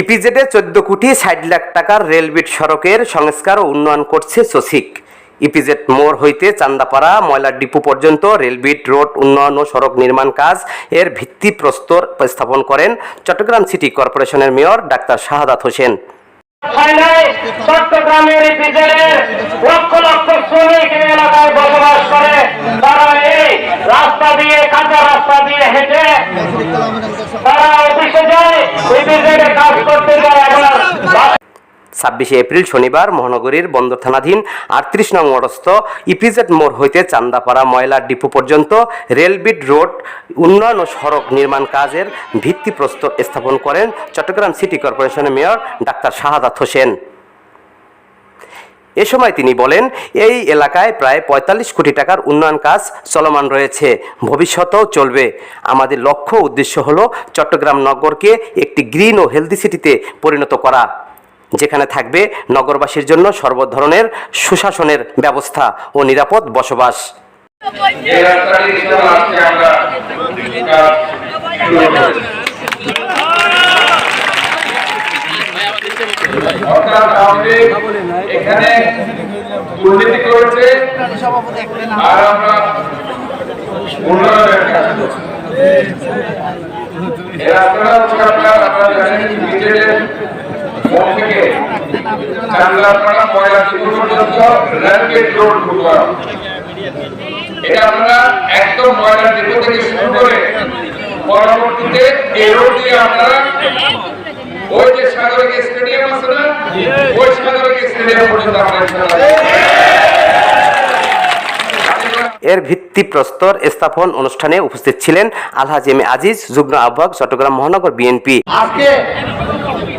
ইপিজেডে চোদ্দ কোটি ষাট লাখ টাকার রেলবিট সড়কের সংস্কার ও উন্নয়ন করছে সসিক ইপিজেড মোড় হইতে চান্দাপাড়া, ময়লা ডিপো পর্যন্ত রেলবিট, রোড উন্নয়ন ও সড়ক নির্মাণ কাজ এর ভিত্তি প্রস্তর স্থাপন করেন চট্টগ্রাম সিটি কর্পোরেশনের মেয়র ডাক্তার শাহাদাত হোসেন। চট্টগ্রামের বিজেলে লক্ষ লক্ষ শ্রমিক এলাকায় বসবাস করে। তারা এই রাস্তা দিয়ে, কাঁচা রাস্তা দিয়ে হেঁটে তারা অফিসে যায় বিজেলে কাজ করতে যায় আবার ছাব্বিশে এপ্রিল শনিবার মহানগরীর বন্দর থানাধীন আটত্রিশ নং মডস্থ ইপিজেড মোড় হইতে চান্দাপাড়া ময়লা ডিপো পর্যন্ত রেলবিট রোড উন্নয়ন ও সড়ক নির্মাণ কাজের ভিত্তিপ্রস্তর স্থাপন করেন চট্টগ্রাম সিটি কর্পোরেশনের মেয়র ডাক্তার শাহাদাত হোসেন। এ সময় তিনি বলেন, এই এলাকায় প্রায় পঁয়তাল্লিশ কোটি টাকার উন্নয়ন কাজ চলমান রয়েছে, ভবিষ্যতেও চলবে। আমাদের লক্ষ্য উদ্দেশ্য হলো চট্টগ্রাম নগরকে একটি গ্রিন ও হেলদি সিটিতে পরিণত করা। যেখানে থাকবে নগরবাসীর জন্য সর্ব ধরনের সুশাসনের ব্যবস্থা ও নিরাপদ বসবাস। আপনার আপনারা জানেন মোড় থেকে চান্দাপাড়া ময়লা শিল্প পর্যন্ত র্যালগেট রোড ঢুকবা এটা আমরা একদম ময়লা ডিপো থেকে শুরু করে পরবর্তীতে এই রোড দিয়ে আমরা ওই যে সাগরিক স্টেডিয়াম আছে না ওই সাগরিক স্টেডিয়াম পর্যন্ত আমরা এর ভিত্তিপ্রস্তর স্থাপন অনুষ্ঠানে উপস্থিত ছিলেন আলহাজ এম আজিজ যুগ্ম আহ্বায়ক চট্টগ্রাম মহানগর বিএনপি। আজকে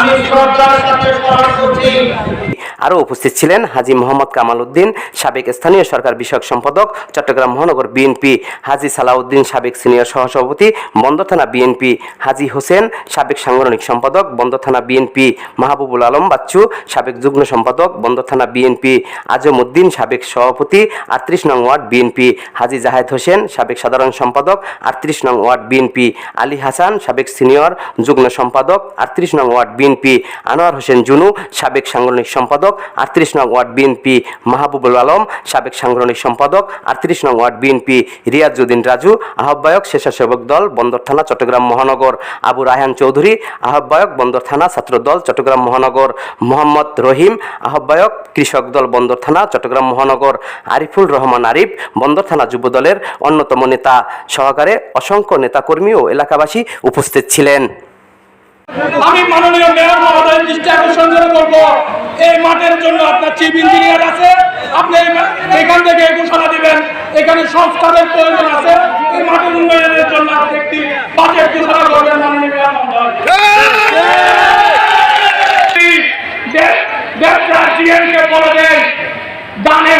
আমি শ্রদ্ধার সাথে স্মরণ করছি। আরও উপস্থিত ছিলেন হাজি মোহাম্মদ কামাল উদ্দিন সাবেক স্থানীয় সরকার বিষয়ক সম্পাদক, চট্টগ্রাম মহানগর বিএনপি, হাজি সালাউদ্দিন, সাবেক সিনিয়র সহসভাপতি, বন্দর থানা বিএনপি, হাজি হোসেন, সাবেক সাংগঠনিক সম্পাদক, বন্দর থানা বিএনপি, মাহবুবুল আলম বাচ্চু, সাবেক যুগ্ম সম্পাদক, বন্দর থানা বিএনপি আজম উদ্দিন সাবেক সভাপতি, আটত্রিশ নং ওয়ার্ড বিএনপি, হাজি জাহেদ হোসেন, সাবেক সাধারণ সম্পাদক, আটত্রিশ নং ওয়ার্ড বিএনপি, আলী হাসান, সাবেক সিনিয়র, যুগ্ম সম্পাদক, আটত্রিশ নং ওয়ার্ড বিএনপি, আনোয়ার হোসেন জুনু, সাবেক সাংগঠনিক সম্পাদক আটত্রিশ নং ওয়ার্ড বিএনপি মাহবুবুল আলম, সাবেক সাংগঠনিক সম্পাদক, আটত্রিশ নং ওয়ার্ড বিএনপি রিয়াজুদ্দিন রাজু, আহ্বায়ক স্বেচ্ছাসেবক দল, বন্দর থানা, চট্টগ্রাম মহানগর, আবু রায়হান চৌধুরী, আহ্বায়ক বন্দর থানা ছাত্র দল চট্টগ্রাম মহানগর, মোহাম্মদ রহিম, আহ্বায়ক কৃষক দল, বন্দর থানা, চট্টগ্রাম মহানগর, আরিফুল রহমান আরিফ, বন্দর থানা যুব দলের অন্যতম নেতা সহকারে অসংখ্য নেতাকর্মী ও এলাকাবাসী উপস্থিত ছিলেন। আমি মাননীয় মেয়র মহোদয়ের দৃষ্টি আকর্ষণ করে বলব, এই মাঠের জন্য আপনার চিফ ইঞ্জিনিয়ার আছে, আপনি এখান থেকে ঘোষণা দিবেন, এখানে সংস্কারের প্রয়োজন আছে, এই মাঠের উন্নয়নের জন্য একটি বাজেট ঘোষণা করবেন মাননীয় মেয়র মহোদয়।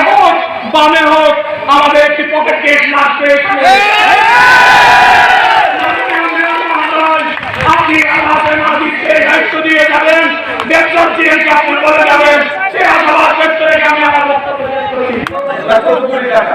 হোক, বামে হোক, আমাদের একটি পকেট গেট লাগবে এখানে আপনি আমাদের নাগরিককে দায়িত্ব দিয়ে যাবেন বেতন দিয়ে আপনি বলে যাবেন সে আশাবাদ ব্যক্ত রেখে আমি আমার বক্তব্য শেষ করছি। এত কোটি টাকা।